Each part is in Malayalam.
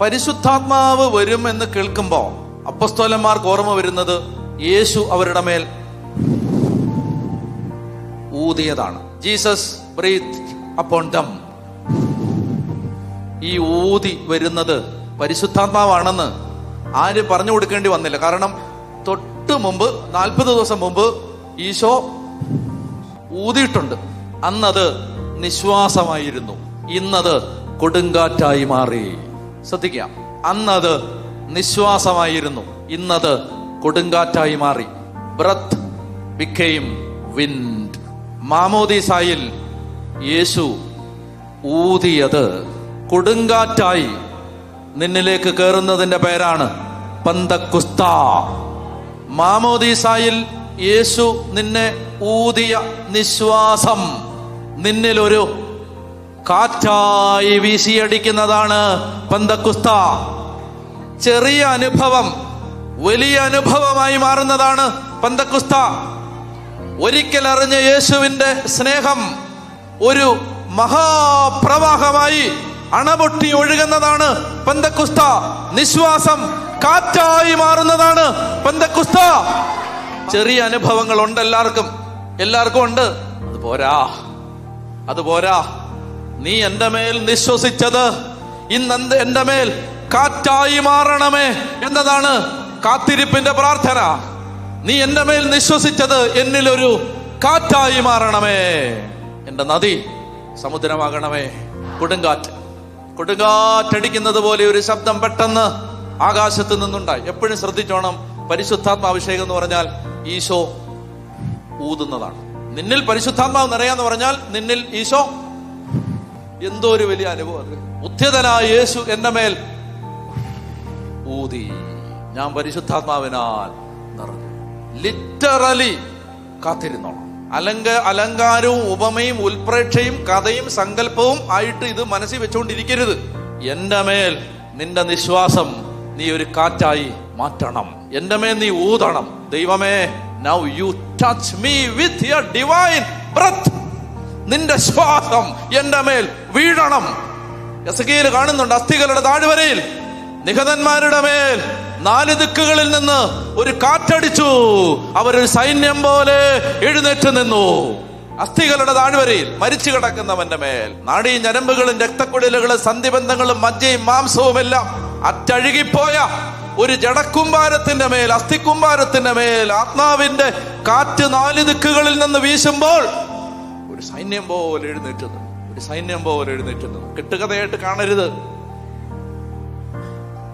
പരിശുദ്ധാത്മാവ് വരും എന്ന് കേൾക്കുമ്പോൾ അപ്പസ്തോലന്മാർക്ക് ഓർമ്മ വരുന്നത് യേശു അവരുടെ മേൽ ഊതിയതാണ്. ജീസസ് ബ്രീത്ത് അപ്പോൺ ദം ഈ ഊതി വരുന്നത് പരിശുദ്ധാത്മാവാണെന്ന് ആര് പറഞ്ഞു കൊടുക്കേണ്ടി വന്നില്ല. കാരണം തൊട്ട് മുമ്പ് നാൽപ്പത് ദിവസം മുമ്പ് ഈശോ ഊതിയിട്ടുണ്ട്. അന്നത് നിശ്വാസമായിരുന്നു. ഇന്നത് കൊടുങ്കാറ്റായി മാറി. ശ്രദ്ധിക്കാം അന്നത് നിശ്വാസമായിരുന്നു. ഇന്നത് കൊടുങ്കാറ്റായി മാറി. ബ്രത്ത് ബിക്കെയും വിൻഡ് മാമോദീസായിൽ യേശു ഊതിയത് കൊടുങ്കാറ്റായി നിന്നിലേക്ക് കയറുന്നതിന്റെ പേരാണ് പന്തക്കുസ്ത. മാമോദീസായിൽ യേശു നിന്നെ ഊതിയ നിശ്വാസം നിന്നിലൊരു കാറ്റായി വീശിയടിക്കുന്നതാണ് പന്തക്കുസ്ത. ചെറിയ അനുഭവം വലിയ അനുഭവമായി മാറുന്നതാണ് പന്തക്കുസ്ത. ഒരിക്കൽ അറിഞ്ഞ യേശുവിന്റെ സ്നേഹം ഒരു മഹാപ്രവാഹമായി അണപൊട്ടി ഒഴുകുന്നതാണ് പന്തക്കുസ്ത. നിശ്വാസം കാറ്റായി മാറുന്നതാണ് പന്തക്കുസ്ത. ചെറിയ അനുഭവങ്ങൾ ഉണ്ട് എല്ലാവർക്കും. എല്ലാവർക്കും ഉണ്ട്. അത് പോരാ. അത് പോരാ. നീ എന്റെ മേൽ നിശ്വസിച്ചത് ഇന്ന് എന്റെ മേൽ കാറ്റായി മാറണമേ എന്നതാണ് കാത്തിരിപ്പിന്റെ പ്രാർത്ഥന. നീ എന്റെ മേൽ നിശ്വസിച്ചത് എന്നിലൊരു കാറ്റായി മാറണമേ. എന്റെ നദി സമുദ്രമാകണമേ. കൊടുങ്കാറ്റ്. കൊടുങ്കാറ്റടിക്കുന്നത് പോലെ ഒരു ശബ്ദം പെട്ടെന്ന് ആകാശത്ത് നിന്നുണ്ടായി. എപ്പോഴും ശ്രദ്ധിച്ചോണം. പരിശുദ്ധാത്മാഭിഷേകം എന്ന് പറഞ്ഞാൽ ഈശോ ഊതുന്നതാണ്. നിന്നിൽ പരിശുദ്ധാത്മാവ് നിറയാന്ന് പറഞ്ഞാൽ നിന്നിൽ ഈശോ എന്തോ ഒരു വലിയ അനുഭവം ഉദ്യതനായ യേശു എന്റെ മേൽ ഊതി. ഞാൻ പരിശുദ്ധാത്മാവിനാൽ നിറഞ്ഞു. ലിറ്ററലി കാത്തിരുന്നോണം അലങ്ക അലങ്കാരവും ഉപമയും ഉൽപ്രേക്ഷയും കഥയും സങ്കല്പവും ആയിട്ട് ഇത് മനസ്സിൽ വെച്ചുകൊണ്ടിരിക്കരുത്. എന്റെ മേൽ നിന്റെ നിശ്വാസം നീ ഒരു കാറ്റായി മാറ്റണം. എന്റെ മേൽ നീ ഊതണം. ദൈവമേ now you touch me with your divine breath നിന്റെ ശ്വാസം എന്റെ മേൽ വീഴണം. എസകയിൽ കാണുന്നുണ്ട് അസ്ഥികളുടെ താഴ്വരയിൽ. നിഹതന്മാരുടെ മേൽ നാല് ദിക്കുകളിൽ നിന്ന് ഒരു കാറ്റടിച്ചു. അവരൊരു സൈന്യം പോലെ എഴുന്നേറ്റ് നിന്നു. അസ്ഥികളുടെ താഴ്വരയിൽ മരിച്ചു കിടക്കുന്നവന്റെ മേൽ നാടീ ഞരമ്പുകളും രക്തക്കുഴലുകളും സന്ധിബന്ധങ്ങളും മജ്ജയും മാംസവും എല്ലാം അറ്റഴുകിപ്പോയ ഒരു ജടക്കുംഭാരത്തിന്റെ മേൽ അസ്ഥിക്കുംഭാരത്തിന്റെ മേൽ ആത്മാവിന്റെ കാറ്റ് നാല് ദിക്കുകളിൽ നിന്ന് വീശുമ്പോൾ ഒരു സൈന്യം പോലെ എഴുന്നേറ്റുന്നു. ഒരു സൈന്യം പോലെ എഴുന്നേറ്റുന്നു. കെട്ടുകഥയായിട്ട് കാണരുത്.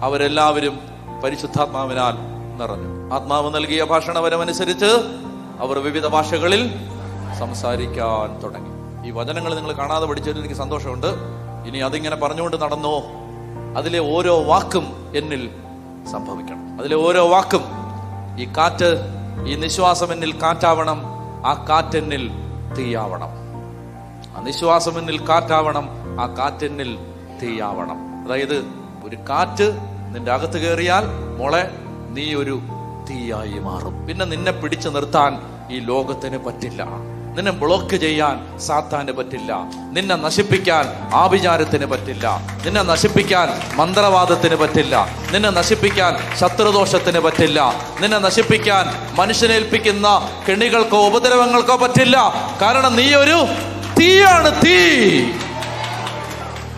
അവരെല്ലാവരും പരിശുദ്ധാത്മാവിനാൽ നിറഞ്ഞു. ആത്മാവ് നൽകിയ ഭാഷണവരമനുസരിച്ച് അവർ വിവിധ ഭാഷകളിൽ സംസാരിക്കാൻ തുടങ്ങി. ഈ വചനങ്ങൾ നിങ്ങൾ കാണാതെ പഠിച്ചതിൽ എനിക്ക് സന്തോഷമുണ്ട്. ഇനി അതിങ്ങനെ പറഞ്ഞുകൊണ്ട് നടന്നോ? അതിലെ ഓരോ വാക്കും എന്നിൽ സംഭവിക്കണം. അതിലെ ഓരോ വാക്കും ഈ കാറ്റ് ഈ നിശ്വാസം എന്നിൽ കാറ്റാവണം. ആ കാറ്റെന്നിൽ തീയാവണം. ആ നിശ്വാസം എന്നിൽ കാറ്റാവണം ആ കാറ്റെന്നിൽ തീയാവണം. അതായത് ഒരു കാറ്റ് നിന്റെ അകത്ത് കയറിയാൽ മോളെ നീ ഒരു തീയായി മാറും. പിന്നെ നിന്നെ പിടിച്ചു നിർത്താൻ ഈ ലോകത്തിന് പറ്റില്ല. നിന്നെ ബ്ലോക്ക് ചെയ്യാൻ സാത്താന് പറ്റില്ല. നിന്നെ നശിപ്പിക്കാൻ ആഭിചാരത്തിന് പറ്റില്ല. നിന്നെ നശിപ്പിക്കാൻ മന്ത്രവാദത്തിന് പറ്റില്ല. നിന്നെ നശിപ്പിക്കാൻ ശത്രുദോഷത്തിന് പറ്റില്ല. നിന്നെ നശിപ്പിക്കാൻ മനുഷ്യനേൽപ്പിക്കുന്ന കെണികൾക്കോ ഉപദ്രവങ്ങൾക്കോ പറ്റില്ല. കാരണം നീ ഒരു തീയാണ് തീ.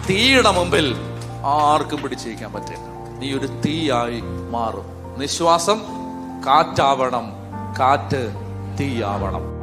തീയുടെ മുമ്പിൽ ആർക്കും പിടിച്ചിരിക്കാൻ പറ്റില്ല. നീ ഒരു തീയായി മാറും. നിശ്വാസം കാറ്റാവണം. കാറ്റ് തീയാവണം.